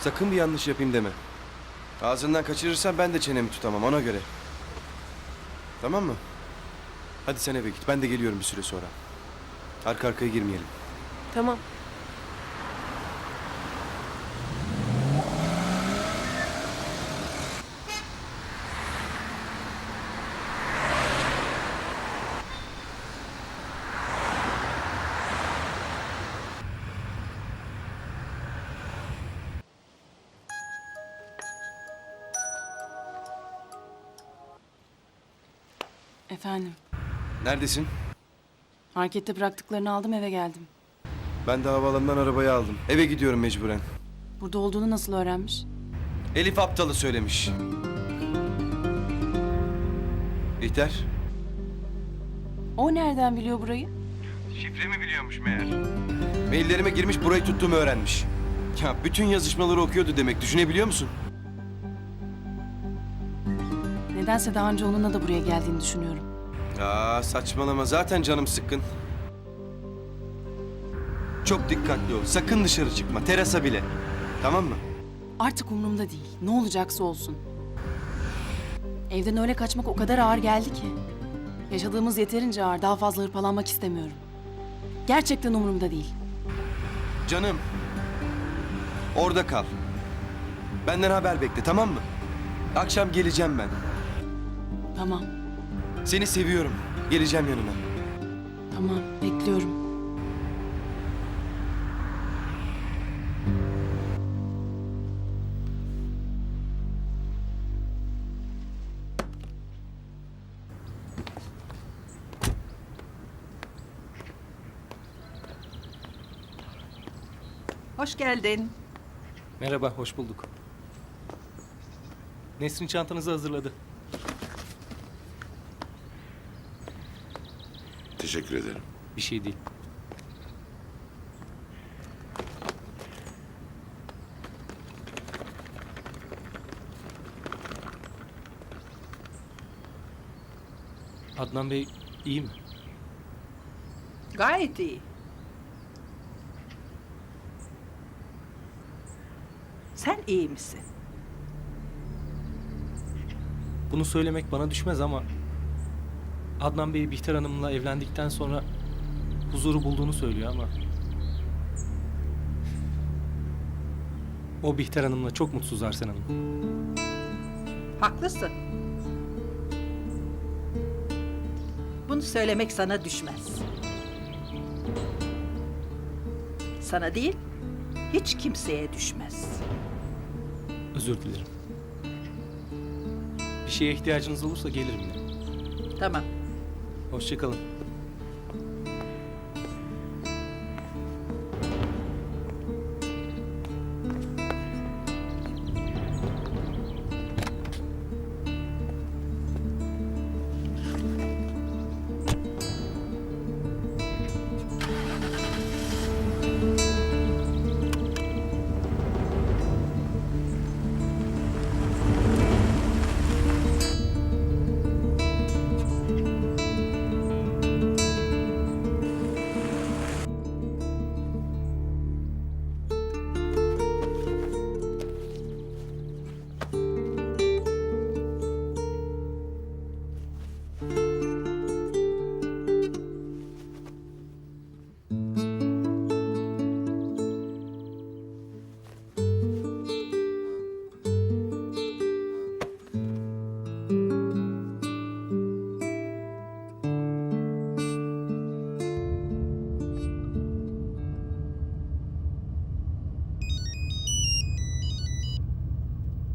Sakın bir yanlış yapayım deme. Ağzından kaçırırsan ben de çenemi tutamam ona göre. Tamam mı? Hadi sen eve git. Ben de geliyorum bir süre sonra. Arka arkaya girmeyelim. Tamam. Efendim, Neredesin? markette bıraktıklarını aldım eve geldim. Ben de havaalanından arabayı aldım. Eve gidiyorum mecburen. Burada olduğunu nasıl öğrenmiş? Elif aptalı söylemiş. Bihter. O nereden biliyor burayı? Şifremi biliyormuş meğer. Maillerime girmiş burayı tuttuğumu öğrenmiş. Ya bütün yazışmaları okuyordu demek. Düşünebiliyor musun? Nedense daha önce onunla da buraya geldiğini düşünüyorum. Aa saçmalama zaten canım sıkkın. Çok dikkatli ol. Sakın dışarı çıkma. Terasa bile. Tamam mı? Artık umurumda değil. Ne olacaksa olsun. Evden öyle kaçmak o kadar ağır geldi ki. Yaşadığımız yeterince ağır. Daha fazla hırpalanmak istemiyorum. Gerçekten umurumda değil. Canım. Orada kal. Benden haber bekle tamam mı? Akşam geleceğim ben. Tamam, Seni seviyorum. Geleceğim yanına. tamam. Bekliyorum. Hoş geldin. Merhaba, hoş bulduk. Nesrin çantanızı hazırladı. Teşekkür ederim. Bir şey değil. Adnan Bey iyi mi? Gayet iyi. Sen iyi misin? Bunu söylemek bana düşmez ama Adnan Bey Bihter Hanım'la evlendikten sonra huzuru bulduğunu söylüyor ama o Bihter Hanım'la çok mutsuz Arsen Hanım. Haklısın. Bunu söylemek sana düşmez. Sana değil, hiç kimseye düşmez. Özür dilerim. Bir şeye ihtiyacınız olursa gelirim yine. Tamam. Hoşçakalın.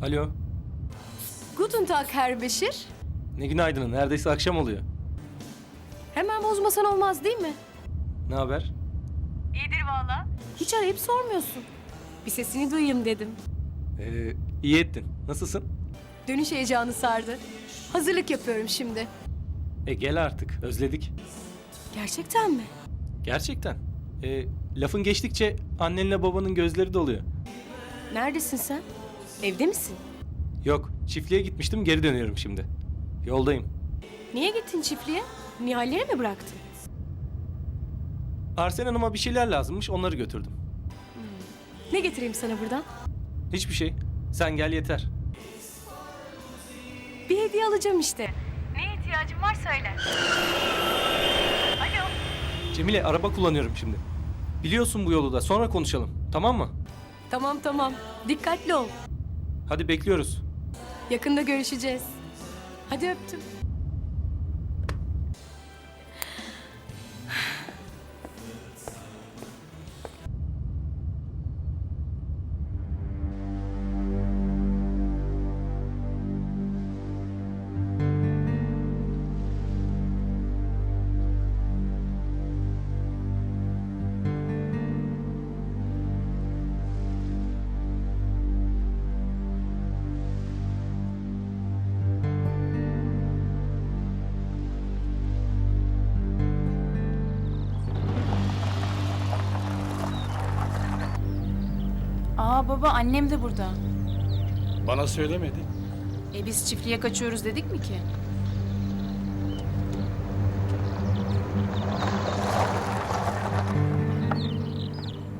Alo. Guten Tag Herr Beşir. Ne günaydın. Neredeyse akşam oluyor. Hemen bozmasan olmaz değil mi? Ne haber? Hiç arayıp sormuyorsun. Bir sesini duyayım dedim. Ee, iyi ettin. Nasılsın? Dönüş heyecanı sardı. Hazırlık yapıyorum şimdi. E gel artık. Özledik. Gerçekten mi? Gerçekten. E, lafın geçtikçe annenle babanın gözleri doluyor. Neredesin sen? Evde misin? Yok, çiftliğe gitmiştim, geri dönüyorum şimdi. Yoldayım. Niye gittin çiftliğe? Nihalleri mi bıraktın? Arsen Hanım'a bir şeyler lazımmış, onları götürdüm. Ne getireyim sana buradan? Hiçbir şey. Sen gel yeter. Bir hediye alacağım işte. Neye ihtiyacın var söyle. Alo. Cemile araba kullanıyorum şimdi. Biliyorsun bu yolu da. Sonra konuşalım. Tamam mı? Tamam tamam. Dikkatli ol. Hadi bekliyoruz. Yakında görüşeceğiz. Hadi öptüm. Aa baba annem de burada. Bana söylemedi. E biz çiftliğe kaçıyoruz dedik mi ki?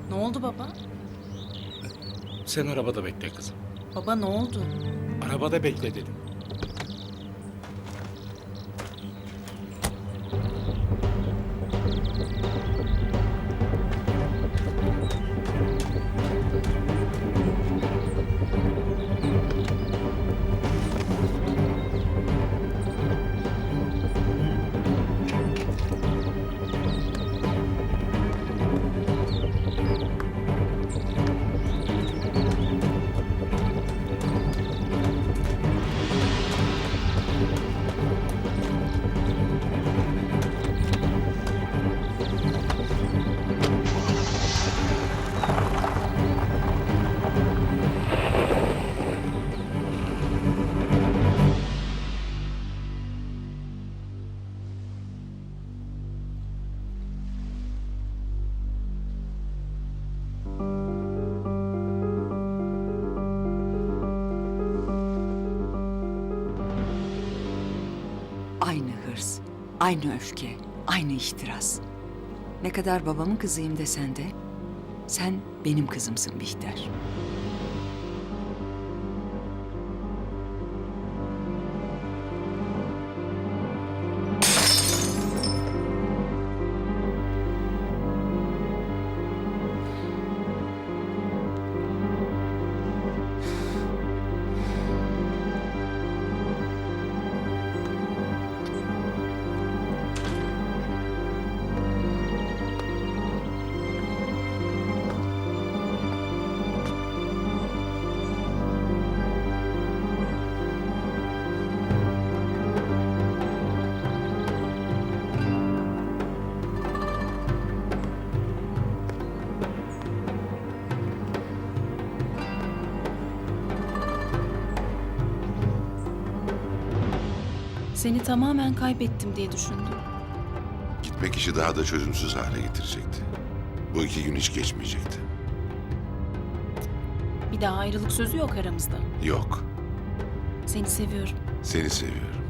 Ne oldu baba? Sen arabada bekle kızım. Baba ne oldu? Arabada bekle dedim. Aynı hırs, aynı öfke, aynı ihtiras. Ne kadar babamın kızıyım desen de sen benim kızımsın Bihter. Seni tamamen kaybettim diye düşündüm. Gitmek işi daha da çözümsüz hale getirecekti. Bu iki gün hiç geçmeyecekti. Bir daha ayrılık sözü yok aramızda. Yok, Seni seviyorum. seni seviyorum.